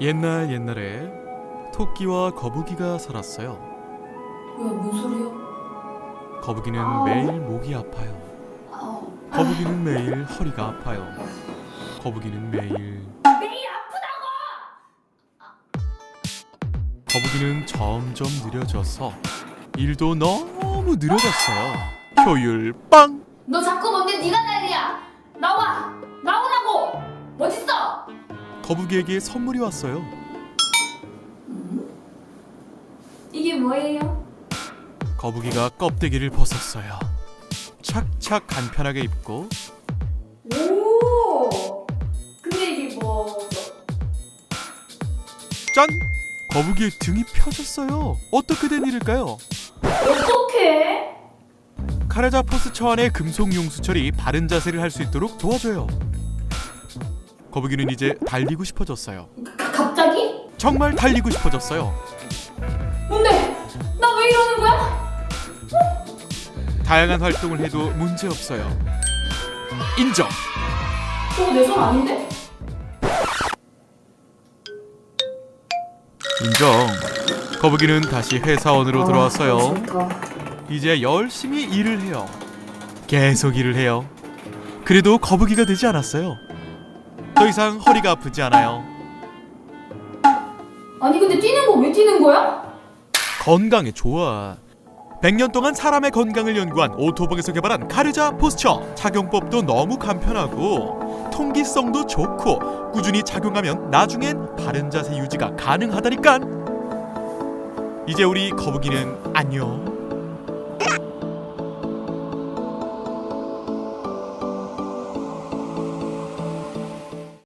옛날 옛날에 토끼와 거북이가 살았어요. 뭐야 뭔 소리야? 거북이는 아우. 매일 목이 아파요. 아우 거북이는 매일 허리가 아파요. 거북이는 매일 매일 아프다고! 거북이는 점점 느려져서 일도 너무 느려졌어요. 효율 빵! 너 자꾸 뭔데 네가 난 거북이에게 선물이 왔어요. 이게 뭐예요? 거북이가 껍데기를 벗었어요. 착착 간편하게 입고 오 근데 이게 뭐 짠! 거북이의 등이 펴졌어요. 어떻게 된 일일까요? 어떡해? 카레자 포스 처안의 금속 용수철이 바른 자세를 할 수 있도록 도와줘요. 거북이는 이제 달리고 싶어졌어요. 가, 갑자기? 정말 달리고 싶어졌어요. 뭔데? 나 왜 이러는 거야? 다양한 활동을 해도 문제 없어요. 인정. 저거 내 손 아닌데? 인정. 거북이는 다시 회사원으로 돌아왔어요. 좋다. 이제 열심히 일을 해요. 계속 일을 해요. 그래도 거북이가 되지 않았어요. 더 이상 허리가 아프지 않아요. 아니 근데 뛰는 거 왜 뛰는 거야? 건강에 좋아. 100년 동안 사람의 건강을 연구한 오토벅에서 개발한 카르자 포스처. 착용법도 너무 간편하고 통기성도 좋고 꾸준히 착용하면 나중엔 바른 자세 유지가 가능하다니까. 이제 우리 거북이는 안녕.